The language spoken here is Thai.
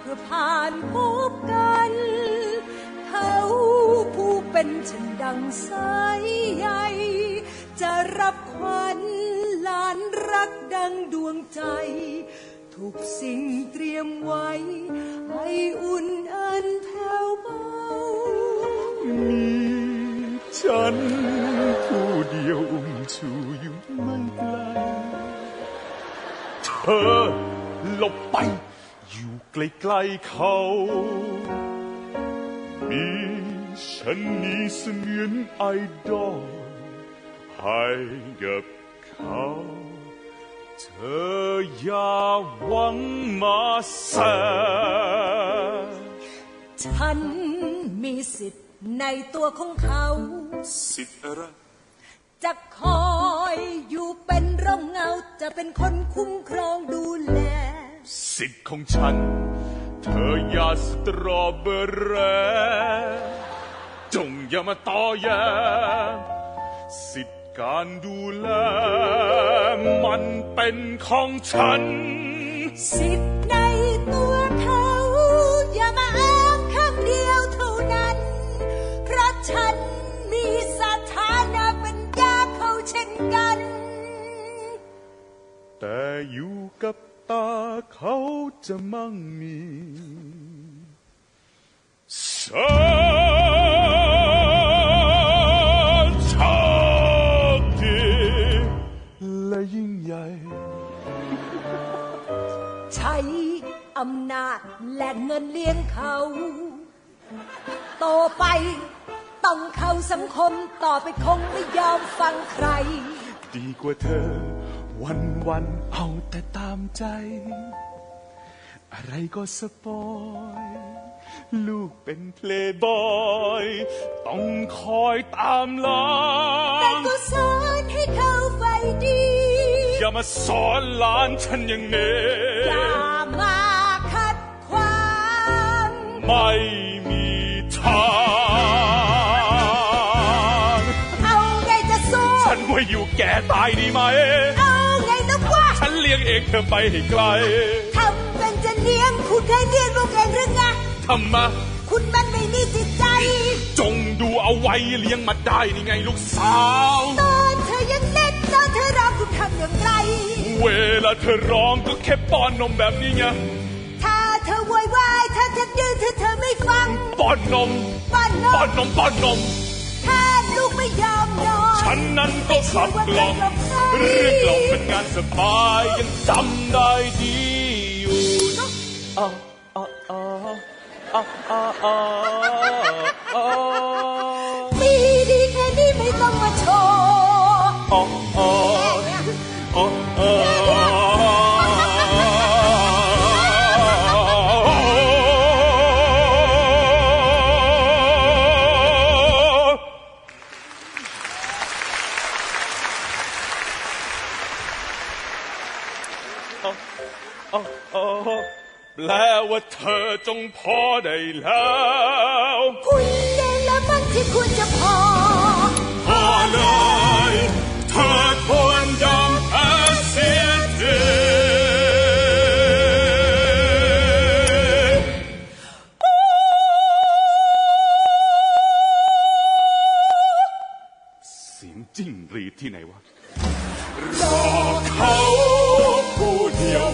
เพื่อผ่านพบกัน เขาผู้เป็นฉันดังสายใยจะรับขวัญหลานรักดังดวงใจ ทุกสิ่งเตรียมไว้ ให้อุ่นอันแผ่วเบา มีฉันผู้เดียวอุ้มชูอยู่ไม่ไกลเธอหลบไป อยู่ใกล้ๆเขา มีฉันนี้เสมือนไอดอลให้กับเขาเธออย่าหวังมาแสฉันมีสิทธิ์ในตัวของเขา สิทธิ์อะไร จะคอยอยู่เป็นร่มเงา จะเป็นคนคุ้มครองดูแล สิทธิ์ของฉัน เธออย่าสตรอเบอร์แรจงอย่ามาต่อแย่สิทธิ์การดูแล มันเป็นของฉัน สิทธิ์ในตัวเขาอย่ามาอ้างข้างเดียวเท่านั้น เพราะฉันมีสถานะเป็นยาเขาเช่นกัน แต่อยู่กับ ตาเขาจะมั่งมีสัญชาติและยิ่งใหญ่ ใช้อำนาจและเงินเลี้ยงเขา โตไปต้องเข้าสังคมต่อไปคงไม่ยอมฟังใคร ดีกว่าเธอ วันวันๆเอาแต่ตามใจ อะไรก็สปอย ลูกเป็นเพลย์บอย ต้องคอยตามล้าแต่ก็สอนให้เขาไฟดี อย่ามาสอนหลานฉันอย่างนี้อย่ามาขัดขวางไม่มีทางเอาไงจะสู้ ฉันว่าอยู่แก่ตายดีไหม เลี้ยงเองเธอไปให้ไกล ทำเป็นจะเลี้ยงคุณเคยเลี้ยงลูกเองหรือไง ทำมา คุณมันไม่มีจิตใจ จงดูเอาไว้เลี้ยงมาได้นี่ไงลูกสาว ตอนเธอยังเล็กตอนเธอร้องคุณทำอย่างไร เวลาเธอร้องก็แค่ป้อนนมแบบนี้ไง ถ้าเธอโวยวายถ้าเธอดื้อถ้าเธอไม่ฟัง ป้อนนม ป้อนนม ป้อนนมป้อนนม ถ้าลูกไม่ยอมนอน ฉันนั้นก็ขับกล่อมเรื่องกล่อมเป็นงานสบายยังจำได้ดีอยู่อ๋ออ๋ออ๋ออ๋ออ๋ออ๋ออ๋อมีดีแค่นี้ไม่ต้องมาโชว์อ๋อ แปลว่าเธอจงพอได้แล้วคุณเองแล้วมันที่คุณจะพอ พอเลยเธอควรยอมแพ้เสียทีเสียงจิ้งหรีที่ไหนวะ รอเขา Ethiopia.